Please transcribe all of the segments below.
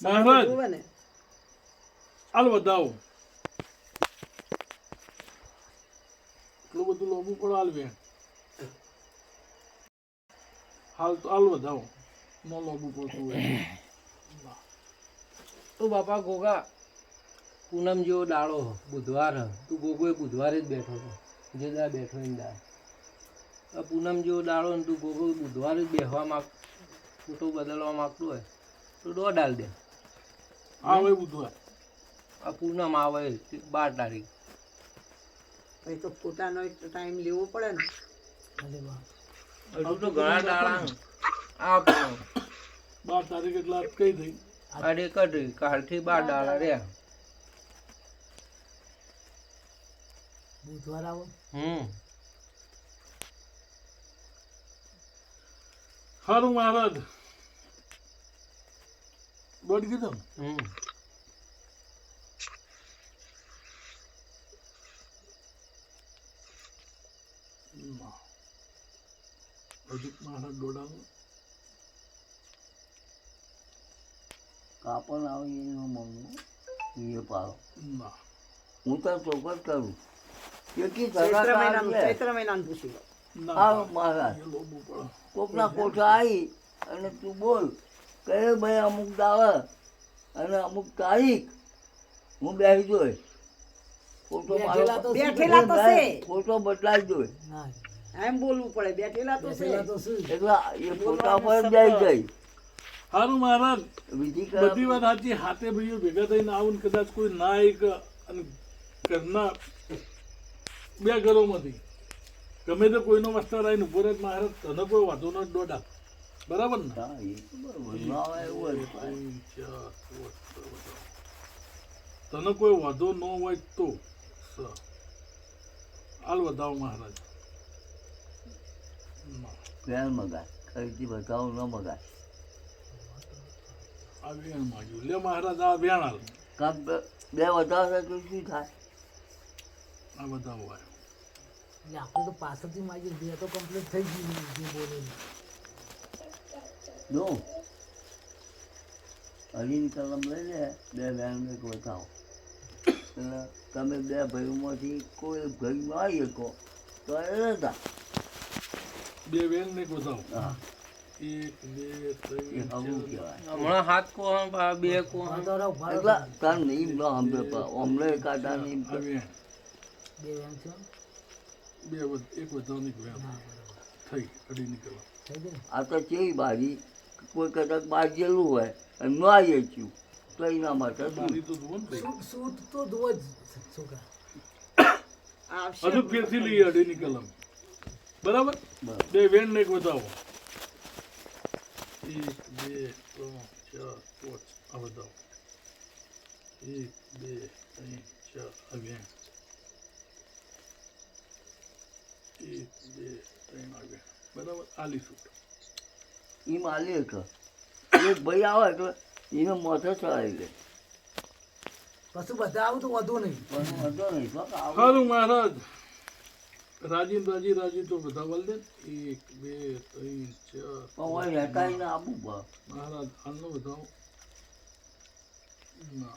મહારાજ જોવે ને. હાલ વધાવો એટલું બધું લોબું પણ હાલ વેણ હાલ તો હાલ વધાવો ન લોબું પડતું હોય. તો બાપા ગોગા પૂનમ જેવો દાડો બુધવાર તું ગોગો બુધવારે જ બેઠો હતો. જે દા બેઠો એમ દા પૂનમ જેવો દાડો ને તું ગોગો બુધવારે જ બેસવા માગ ફોટો બદલવા માગતો હોય તો દોઢ હાલ દે આ હોય બુધવાર આ પૂનમ આવે બાર તારીખ. ભાઈ તો પોતાનો ટાઈમ લેવો પડે ને. હજુ તો ઘણા દાડા આ બાર તારીખ એટલે કઈ થઈ? અરે કટી કાલથી બાર દાડા રહ્યા. બુધવાર આવો. હમ. સારું મહારાજ. દોઢ કીધું ને? હમ ના. હજુ મહારાજ દોડાવો કાપડ આવી એનો મમ્મી એ પાડો ના હું તો ચોક્કસ કરું કેટલી ચૈત્ર ટકા મહિનાનું લે ચૈત્ર મહિનાનું પૂછી લો ના આવ પાડે. મહારાજ એ લોબું પડે કોકના કોઠા આવી અને તું બોલ કે ભાઈ અમુક દાવે અને અમુક તારીખ? હું બેસી જોઈ ફોટો બેઠેલા તો છે. ફોટો બદલાઈ જોઈ એમ બોલવું પડે. બેઠેલા તો છે. એટલે એ ફોટા પર બેસી જાય સારું મહારાજ. બધી વાત સાચી. હાથે ભાઈઓ ભેગા થઈને આવું ને કદાચ કોઈ ના એક અને ઘરના બે ઘરોમાંથી. ગમે તે કોઈનો માસ્ટર આવીને ઊભો રહે મહારાજ તને કોઈ વાંધો ન દોડા. બરાબર ને? હા, એ તો બરોબર. ના હોય એવું બધા. તને કોઈ વાંધો ન હોય તો સ. હાલ વધાવો મહારાજ. ફેર મગાય. ખરીદી બતાવું ન મગાય. આ વેણ માંગ્યું. લે મહારાજ આ વેણ હાલ. કાં બે બે વધારે તો શું થાય? આ બધા આવ્યો એટલે આપણે તો પાછળથી માગી બે તો કમ્પ્લીટ થઈ ગયું જે બોલેલું જો હરીની કલમ લઈ લે બે બેન એક બતાવો એટલે તમે બે ભાઈઓમાંથી કોઈ ભાઈમાં આવી શકો તો એ રહેતા બે વેણ ને એક બતાવો હા. હમણાં હાથ કોણ બે ભાડો એટલે તાર નહીં પા. ઓમલે કાઢા નહીં. આ બે એક વધારો થઈ અઢી નીકળવા. થઈ આ તો કેવી બાજી? કોઈ કદાચ બાજેલું હોય અને ન આવીએ છું તો એના માટે તો સૂટ ધોવો જ છોકરા હજુ ફેરથી લઈએ અડીની કલમ. બરાબર. બે વેણ ને એક વધાવો. એક બે ત્રણ ચાર પાંચ. આ બતાવો એક બે ત્રણ ચાર. આ વેણ એક બે ત્રણ આ વેણ બરાબર? આલી સૂટ એ માલી એક એક ભાઈ આવે તો એને મોઢે ચડાવી દે પછી બધા આવું તો વધુ નહીં. પણ વાંધો નહીં સારું મહારાજ. રાજી ને રાજી રાજી તો બધા બોલ દે. એક બે ત્રણ ચાર. રહેતા આપવું બા. મહારાજ આનો બતાવો. ના.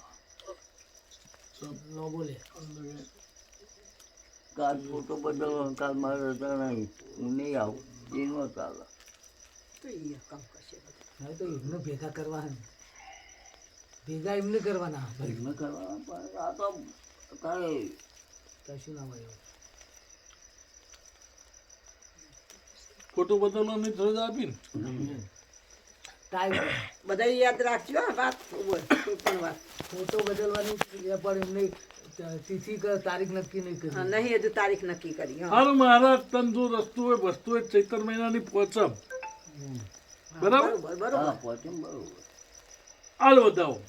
સબ ન બોલે. કાલ ફોટો બદલવાનો કાલ મારે રહેતા નહીં. હું નહીં આવું. એ ન ચાલે. તો એ કામ કરશે બધું. હવે તો એમને ભેગા કરવાના. ભેગા એમને કરવાના. એમને કરવાના પણ આ તો તારે કશું ના હોય. એવું. ફોટો બદલવાની ફરજ આપી ટાઈમ. બધા યાદ રાખજો વાત કોઈ પણ વાત. ફોટો બદલવાની પણ એમને તિથિ ક- તારીખ નક્કી નહીં કરી. નહીં હજુ તારીખ નક્કી કરી હા. સારું મહારાજ તન જો રસ્તું હોય વસ્તુ હોય ચૈતર મહિનાની પોચમ બરાબર? હાલ વધાવો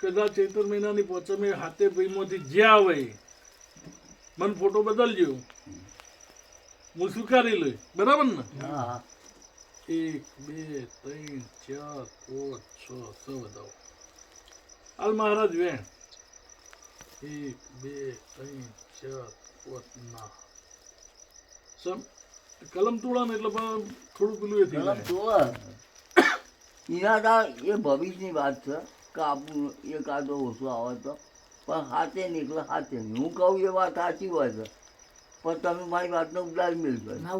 કદાચ ચૈતર મહિનાની પોચમે હાથે ભાઈમાંથી જે આવે. મને ફોટો બદલજો. હું સ્વીકારી લઈ બરાબર ને? હા હા. એક બે ત્રણ ચાર પાંચ છ છ વધાવો હાલ મહારાજ વેણ. એક બે ત્રણ ચાર પાંચ ના. સમ કલમ તોડા ને એટલે પણ થોડું પેલું એ થઈ કલમ તોડા. તા એ ભવિષ્યની વાત છે કાપું એકાદો ઓછો આવે તો. પણ હાથે નીકળે હાથે હું કહું એ વાત સાચી હોય છે. પણ તમે મારી વાતનો ના.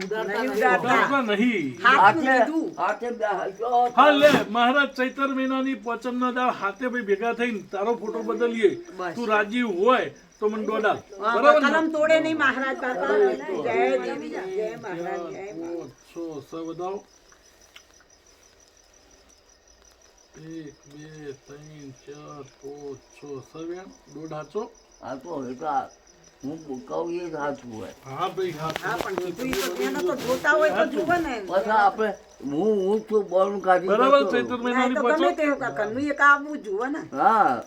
હા લે મહારાજ ચૈતર મહિનાની પોચમના દાળ હાથે ભાઈ ભેગા થઈને તારો ફોટો બદલીએ. તું રાજી હોય તો મને દોડાલ હા, બરાબર ને? કલમ તોડે નહીં મહારાજ બાપા. જય દેવી જય મહારાજ જય મહારાજ. એક બે ત્રણ ચાર પાંચ છ સવ્યા દોઢ હાચો આ તો હવે હું કહું એ સાચું હોય. હા ભાઈ હાચો. હા પણ કીધું ઈ તો એને તો જોતા હોય તો જુઓ ને. પછી આપણે હું હું છું બોલ કાઢી બરાબર ચૈતર. ના, મહિનાની તો ગમે તે હોય કાકાનું એક આવવું જુઓ ને. હા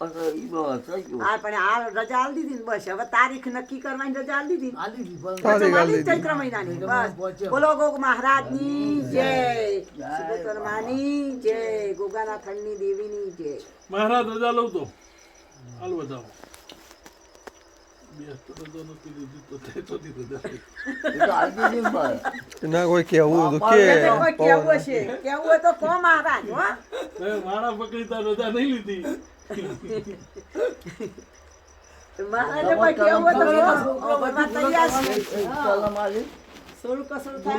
પછી ઈ બસ થઈ ગયું. હા પણ આ રજા આલી દીધી ને બસ. હવે તારીખ નક્કી કરવાની રજા દીધી આલી દી પણ. પછી આલી જ ચૈત્ર મહિનાની. બસ. બોલો ગોગ મહારાજની જય સુદર્શનમાની જય ગોગાના થળની દેવીની જય. મહારાજ રજા લઉં તો. હાલ બતાવો ને કોઈ કેવું તો કે કેવું હશે. કેવું તો કો મહારાજ હો. મારા પકડી તાર નહીં લીધી. મહારાજે કેવું તો કો. તૈયાર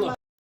છે.